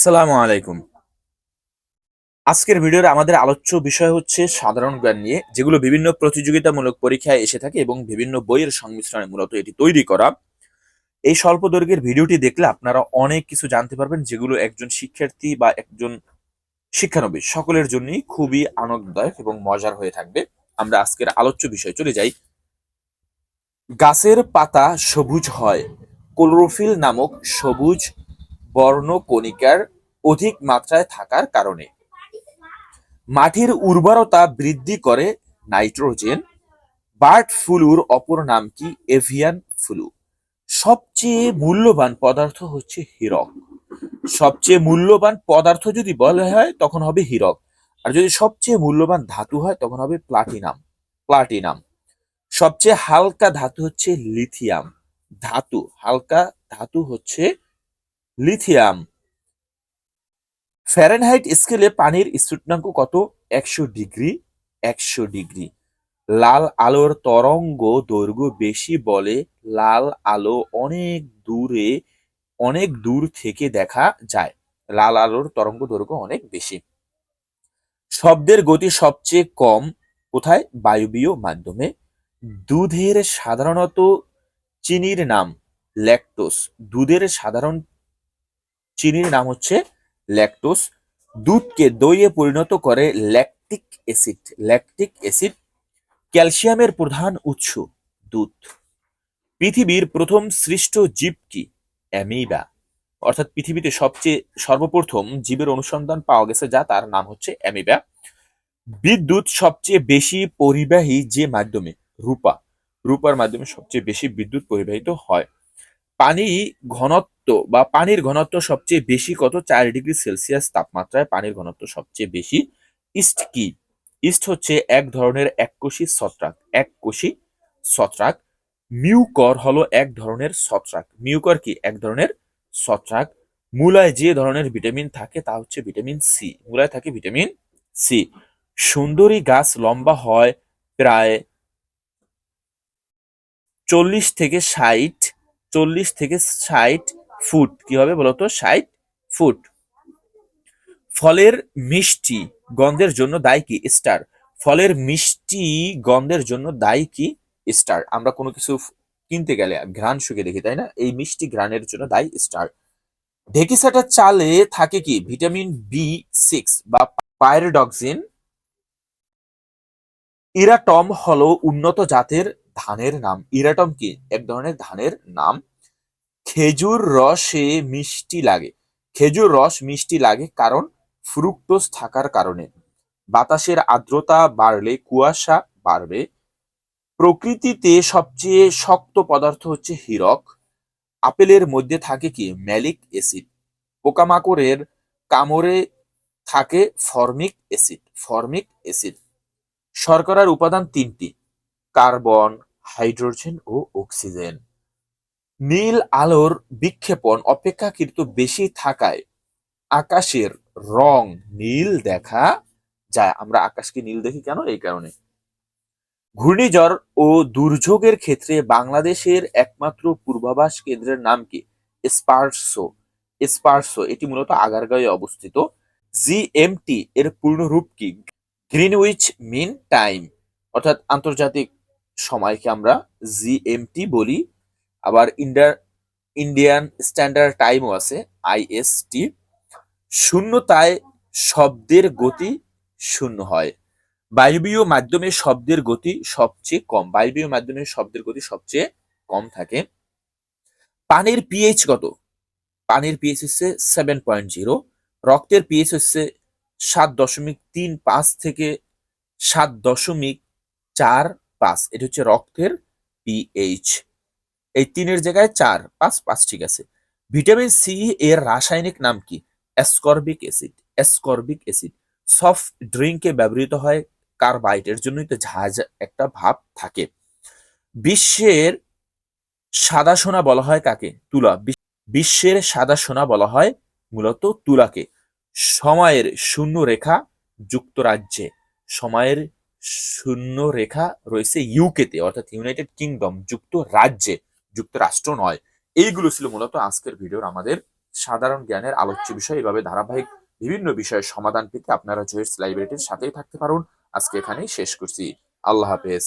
আসসালামু আলাইকুম। আজকের ভিডিওর আমাদের আলোচ্য বিষয় হচ্ছে সাধারণ জ্ঞান নিয়ে, যেগুলো বিভিন্ন প্রতিযোগিতামূলক পরীক্ষায় এসে থাকে এবং বিভিন্ন বইয়ের সংমিশ্রণে মূলত এটি তৈরি করা। এই স্বল্প দৈর্ঘ্যের ভিডিওটি দেখলে আপনারা অনেক কিছু জানতে পারবেন, যেগুলো একজন শিক্ষার্থী বা একজন শিক্ষানবিশ সকলের জন্যই খুবই আনন্দদায়ক এবং মজার হয়ে থাকবে। আমরা আজকের আলোচ্য বিষয় চলে যাই। গাছের পাতা সবুজ হয়, ক্লোরোফিল নামক সবুজ বর্ণকণিকার অধিক মাত্রায় থাকার কারণে। মাটির উর্বরতা বৃদ্ধি করে নাইট্রোজেন, বার্ড ফ্লুর অপর নাম কি? Avian flu. সবচেয়ে মূল্যবান পদার্থ হচ্ছে হীরক। সবচেয়ে মূল্যবান পদার্থ যদি বলা হয়, তখন হবে হীরক। আর যদি সবচেয়ে মূল্যবান ধাতু হয়, তখন হবে প্লাটিনাম প্লাটিনাম। সবচেয়ে হালকা ধাতু হচ্ছে লিথিয়াম। ধাতু, হালকা ধাতু হচ্ছে লিথিয়াম। ফ্যারেনহাইট স্কেলে পানির স্ফুটনাঙ্ক কত? একশো ডিগ্রি একশো ডিগ্রি। লাল আলোর তরঙ্গ দৈর্ঘ্য বেশি বলে লাল আলো অনেক দূরে, অনেক দূর থেকে দেখা যায়। লাল আলোর তরঙ্গ দৈর্ঘ্য অনেক বেশি। শব্দের গতি সবচেয়ে কম, কোথায়? বায়বীয় মাধ্যমে। দুধের সাধারণত চিনির নাম ল্যাকটোস দুধের সাধারণ চিনির নাম হচ্ছে ল্যাকটোস দুধকে দইয়ে পরিণত করে ল্যাকটিক অ্যাসিড। ল্যাকটিক অ্যাসিড ক্যালসিয়ামের প্রধান উৎস, দুধ। পৃথিবীর প্রথম সৃষ্ট জীব কি? অ্যামিবা। অর্থাৎ পৃথিবীতে সবচেয়ে সর্বপ্রথম জীবের অনুসন্ধান পাওয়া গেছে যা, তার নাম হচ্ছে অ্যামিবা। বিদ্যুৎ সবচেয়ে বেশি পরিবাহী যে মাধ্যমে? রূপা। রূপার মাধ্যমে সবচেয়ে বেশি বিদ্যুৎ পরিবাহিত হয়। পানি ঘনত্ব বা পানির ঘনত্ব সবচেয়ে বেশি কত? চার ডিগ্রি সেলসিয়াস তাপমাত্রায় পানির ঘনত্ব সবচেয়ে বেশি। ইস্ট কি? ইস্ট হচ্ছে এক ধরনের এককোষী ছত্রাক। এককোষী ছত্রাক। মিউকর হলো এক ধরনের ছত্রাক। মিউকর কি? এক ধরনের ছত্রাক। মূলায় যে ধরনের ভিটামিন থাকে তা হচ্ছে ভিটামিন সি। মূলায় থাকে ভিটামিন সি। সুন্দরী গাছ লম্বা হয় প্রায় চল্লিশ থেকে ষাট, চল্লিশ থেকে ষাট ফুট, কি হবে বলতো? ষাট ফুট। ফলের মিষ্টি গন্ধের জন্য দায়ী কি? স্টার। ফলের মিষ্টি গন্ধের জন্য দায়ী কি? স্টার। আমরা কোনো কিছু কিনতে গেলে ঘ্রাণ শুকে দেখি, তাই না? এই মিষ্টি ঘ্রাণের জন্য দায়ী স্টার। ঢেকিসাটা চালে থাকে কি? ভিটামিন বি সিক্স বা পাইরোডক্সিন। ইরাটম হলো উন্নত জাতের ধানের নাম। ইরাটম কি? এক ধরনের ধানের নাম। খেজুর রসে মিষ্টি লাগে। খেজুর রস মিষ্টি লাগে কারণ ফ্রুক্টোজ থাকার কারণে। বাতাসের আর্দ্রতা বাড়লে কুয়াশা বাড়বে। প্রকৃতিতে সবচেয়ে শক্ত পদার্থ হচ্ছে হীরক। আপেলের মধ্যে থাকে কি? Malic acid. পোকামাকড়ের কামড়ে থাকে ফর্মিক অ্যাসিড। Formic acid. শর্করার উপাদান তিনটি। কার্বন, হাইড্রোজেন ও অক্সিজেন। নীল আলোর বিক্ষেপণ অপেক্ষাকৃত বেশি থাকায় আকাশের রং নীল দেখা যায়। আমরা আকাশকে নীল দেখি কেন? এই কারণে। ঘূর্ণিঝড় ও দুর্যোগের ক্ষেত্রে বাংলাদেশের একমাত্র পূর্বাভাস কেন্দ্রের নাম কি? স্পার্সো। স্পার্সো, এটি মূলত আগারগাঁয়ে অবস্থিত। জিএমটি এর পূর্ণরূপ কি? গ্রিনউইচ মিন টাইম, অর্থাৎ আন্তর্জাতিক সময়কে আমরা জিএমটি বলি। আবার ইন্ডিয়ার ইন্ডিয়ান স্ট্যান্ডার্ড টাইমও আছে আইএসটি শূন্যতায় শব্দের গতি শূন্য হয়। বায়বীয় মাধ্যমে শব্দের গতি সবচেয়ে কম, বায়বীয় মাধ্যমে শব্দের গতি সবচেয়ে কম থাকে। পানির পিএইচ কত? পানির পিএইচ হচ্ছে সেভেন পয়েন্ট জিরো রক্তের পিএইচ হচ্ছে সাত দশমিক তিন পাঁচ থেকে সাত দশমিক চার পাঁচ, এটা হচ্ছে রক্তের পিএইচ এই তিনের জায়গায় চার, পাঁচ পাঁচ ঠিক আছে। ভিটামিন সি এর রাসায়নিক নাম কি? Ascorbic acid ascorbic acid soft ড্রিঙ্কে ব্যবহৃত হয় কার্বাইটের জন্যই তো ঝাঁজ একটা ভাব থাকে। বিশ্বের সাদা সোনা বলা হয় কাকে? তুলা। বিশ্বের সাদা সোনা বলা হয় মূলত তুলাকে। সময়ের শূন্য রেখা যুক্তরাজ্যে। সময়ের শূন্য রেখা রয়েছে ইউকেতে, অর্থাৎ ইউনাইটেড কিংডম, যুক্তরাজ্যে। যুক্তরাষ্ট্র নয়। এইগুলো ছিল মূলত আজকের ভিডিওর আমাদের সাধারণ জ্ঞানের আলোচ্য বিষয়। এভাবে ধারাবাহিক বিভিন্ন বিষয়ের সমাধান পেতে আপনারা জয়েস লাইব্রেরিটির সাথেই থাকতে পারুন। আজকে এখানেই শেষ করছি। আল্লাহ হাফেজ।